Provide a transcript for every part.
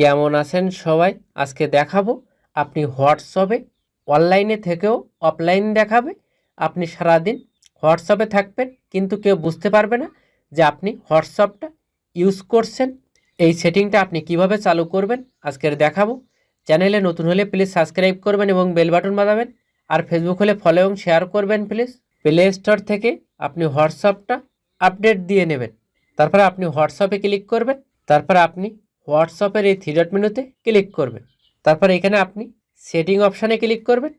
কেমন আছেন সবাই? আজকে দেখাবো আপনি হোয়াটসঅ্যাপে, অনলাইনে থেকেও অফলাইন দেখাবে। আপনি সারাদিন হোয়াটসঅ্যাপে থাকবেন, কিন্তু কেউ বুঝতে পারবে না যে আপনি হোয়াটসঅ্যাপটা ইউজ করছেন। এই সেটিংটা আপনি কীভাবে চালু করবেন আজকের দেখাবো। চ্যানেলে নতুন হলে প্লিজ সাবস্ক্রাইব করবেন এবং বেল বাটন বাজাবেন। আর ফেসবুক হলে ফলো এবং শেয়ার করবেন প্লিজ। প্লে স্টোর থেকে আপনি হোয়াটসঅ্যাপটা আপডেট দিয়ে নেবেন। তারপরে আপনি হোয়াটসঅ্যাপে ক্লিক করবেন। তারপর আপনি হোয়াটসঅ্যাপের এই থ্রি ডট মেনুতে ক্লিক করবেন। তারপর এখানে আপনি সেটিং অপশানে ক্লিক করবেন।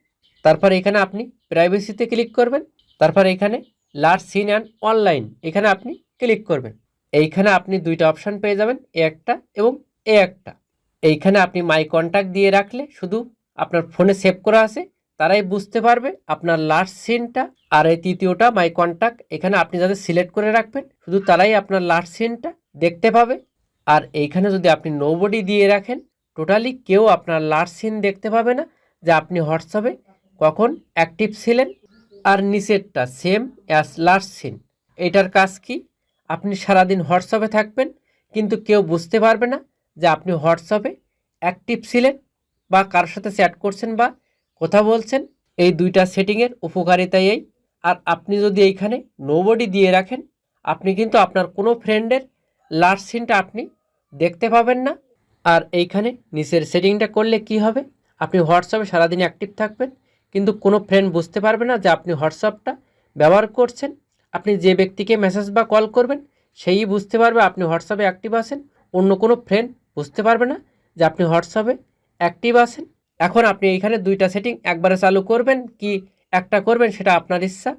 তারপর এখানে আপনি প্রাইভেসিতে ক্লিক করবেন। তারপর এখানে লার্জ সিন অ্যান্ড অনলাইন এখানে আপনি ক্লিক করবেন। এইখানে আপনি দুইটা অপশান পেয়ে যাবেন এ একটা এবং এ একটা। এইখানে আপনি মাই কন্ট্যাক্ট দিয়ে রাখলে শুধু আপনার ফোনে সেভ করা আছে, তারাই বুঝতে পারবে আপনার লাস্ট সিনটা আর এই তৃতীয়টা মাই কন্ট্যাক্ট এখানে আপনি যাদের সিলেক্ট করে রাখবেন, শুধু তারাই আপনার লাস্ট সিনটা দেখতে পাবে। আর এইখানে যদি আপনি নোবডি দিয়ে রাখেন টোটালি কেউ আপনার লাস্ট সিন দেখতে পাবে না যে আপনি হোয়াটসঅ্যাপে কখন অ্যাক্টিভ ছিলেন আর নিচেরটা সেম অ্যাজ লাস্ট সিন এটার কাজ কি? আপনি সারাদিন হোয়াটসঅ্যাপে থাকবেন, কিন্তু কেউ বুঝতে পারবে না যে আপনি হোয়াটসঅ্যাপে অ্যাক্টিভ ছিলেন বা কার সাথে চ্যাট করছেন বা কথা বলছেন। এই দুইটা সেটিংয়ের উপকারিতা এই। আর আপনি যদি এইখানে নোবডি দিয়ে রাখেন, আপনি কিন্তু আপনার কোনো ফ্রেন্ডের লাস্ট সিনটা আপনি দেখতে পাবেন না। আর এইখানে নিচের সেটিংটা করলে কি হবে? আপনি হোয়াটসঅ্যাপে সারাদিন অ্যাক্টিভ থাকবেন, কিন্তু কোনো ফ্রেন্ড বুঝতে পারবে না যে আপনি হোয়াটসঅ্যাপটা ব্যবহার করছেন। আপনি যে ব্যক্তিকে মেসেজ বা কল করবেন, সেই বুঝতে পারবে আপনি হোয়াটসঅ্যাপে অ্যাক্টিভ আছেন। অন্য কোনো ফ্রেন্ড বুঝতে পারবে না যে আপনি হোয়াটসঅ্যাপে অ্যাক্টিভ আছেন। এখন আপনি এইখানে দুইটা সেটিং একবারে চালু করবেন, কি একটা করবেন সেটা আপনার ইচ্ছা।